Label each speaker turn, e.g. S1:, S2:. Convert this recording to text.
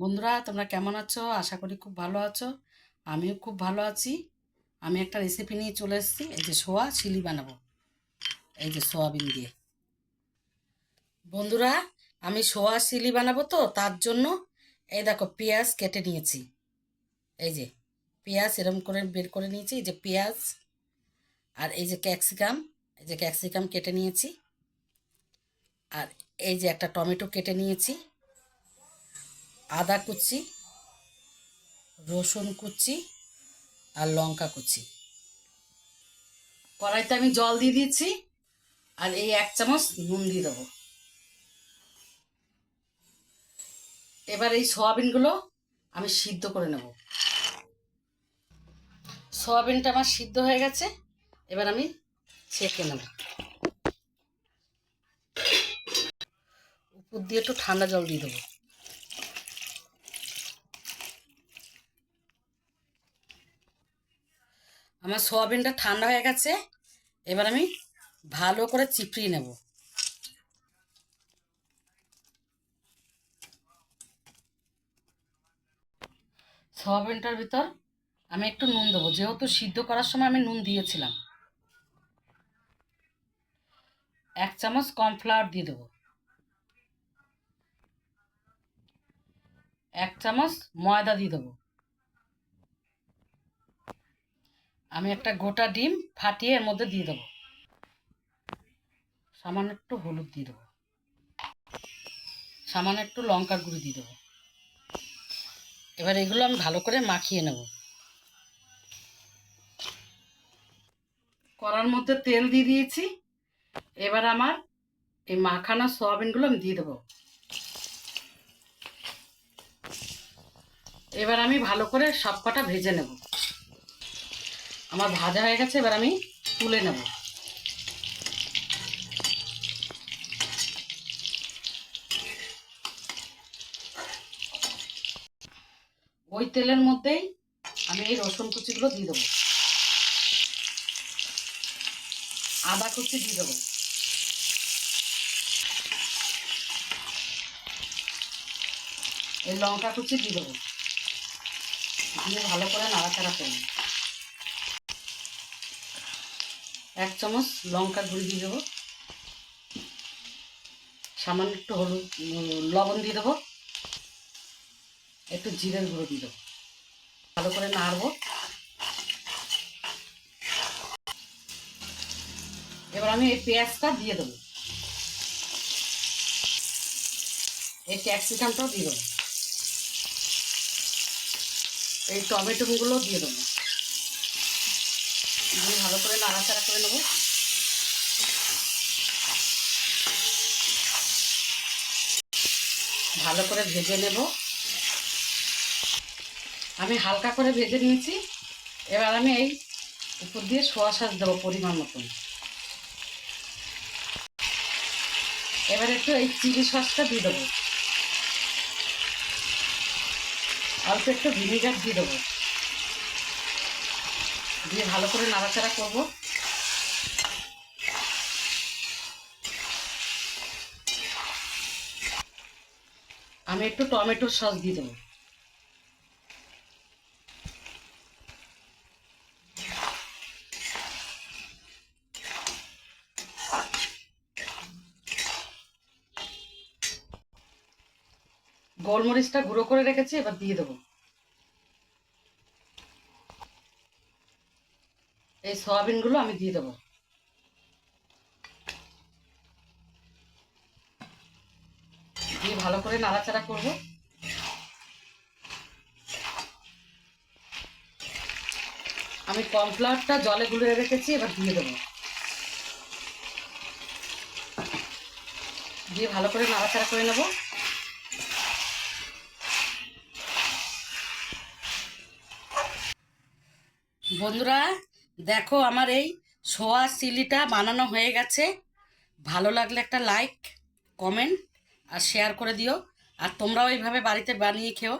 S1: বন্ধুরা, তোমরা কেমন আছো? আশা করি খুব ভালো আছো। আমিও খুব ভালো আছি। আমি একটা রেসিপি নিয়ে চলে এসেছি। এই যে সোয়া, চিলি বানাবো। এই যে সোয়াবিন দিয়ে। বন্ধুরা, আমি সোয়া, চিলি বানাবো তো, তার জন্য এই দেখো, পেঁয়াজ কেটে নিয়েছি। এই যে, পেঁয়াজ এরম করে বের করে নিয়েছি। এই যে পেঁয়াজ আর এই যে ক্যাপসিকাম। এই যে ক্যাপসিকাম কেটে নিয়েছি। আর এই যে একটা টমেটো কেটে নিয়েছি। আদা কুচি, রসুন কুচি আর লঙ্কা কুচি। কড়াইতে আমি জল দিয়ে দিয়েছি আর এই এক চামচ নুন দিয়ে দেবো। এবার এই সয়াবিনগুলো আমি সিদ্ধ করে নেব। সয়াবিনটা আমার সিদ্ধ হয়ে গেছে, এবার আমি ছেঁকে নেব। উপর দিয়ে একটু ঠান্ডা জল দিয়ে দেবো। আমার সোয়াবিনটা ঠান্ডা হয়ে গেছে, এবার আমি ভালো করে চিপড়িয়ে নেব। সোয়াবিনটার ভিতর আমি একটু নুন দেবো, যেহেতু সিদ্ধ করার সময় আমি নুন দিয়েছিলাম। এক চামচ কর্নফ্লাওয়ার দিয়ে দেবো। এক চামচ ময়দা দিয়ে দেবো। আমি একটা গোটা ডিম ফাটিয়ে এর মধ্যে দিয়ে দেবো। সামান্য একটু হলুদ দিয়ে দেবো। সামান্য একটু লঙ্কার গুঁড়ি দিয়ে দেবো। এবার এগুলো আমি ভালো করে মাখিয়ে নেব। কড়ার মধ্যে তেল দিয়ে দিয়েছি। এবার আমার এই মাখানো সয়াবিনগুলো আমি দিয়ে দেবো। এবার আমি ভালো করে সব কটা ভেজে নেব। আমার ভাজা হয়ে গেছে, এবার আমি তুলে নেব। ওই তেলের মধ্যেই আমি এই রসুন কুচিগুলো দিয়ে দেবো। আদা কুচি দিয়ে দেবো। এই লঙ্কা কুচি দিয়ে দেবো। দিয়ে ভালো করে নাড়াচাড়া করব এক চামচ লঙ্কা গুঁড়ি দিয়ে দেবো। সামান্য একটু হলুদ লবণ দিয়ে দেবো। একটু জিরের গুঁড়ো দিয়ে দেবো। ভালো করে নাড়বো। এবার আমি এই পেঁয়াজটা দিয়ে দেবো। এই ক্যাপসিকামটাও দিয়ে দেবো। এই টমেটোগুলো দিয়ে দেবো। নাড়াচাড়া করে নেব। ভালো করে ভেজে নেব। আমি হালকা করে ভেজে নিয়েছি। এবার আমি এই উপর দিয়ে সোয়া সস দেবো পরিমাণ মতন। এবার একটু এই চিলি সসটা দিয়ে দেবো। অল্প একটু ভিনিগার দিয়ে দেবো। দিয়ে ভালো করে নাড়াচাড়া করব। আমি একটু টমেটোর সস দিয়ে দেবো। গোলমরিচটা গুঁড়ো করে রেখেছি, এবার দিয়ে দেবো। এই সয়াবিনগুলো আমি দিয়ে দেবো। দিয়ে ভালো করে নাড়াচাড়া করব। আমি কর্নফ্লাওয়ারটা জলে গুলে রেখেছি, এবার দিয়ে দেবো। দিয়ে ভালো করে নাড়াচাড়া করে নেব। বন্ধুরা, দেখো আমার এই সোয়া চিলিটা বানানো হয়ে গেছে। ভালো লাগলে একটা লাইক, কমেন্ট আর শেয়ার করে দিও। আর তোমরাও এইভাবে বাড়িতে বানিয়ে খেও।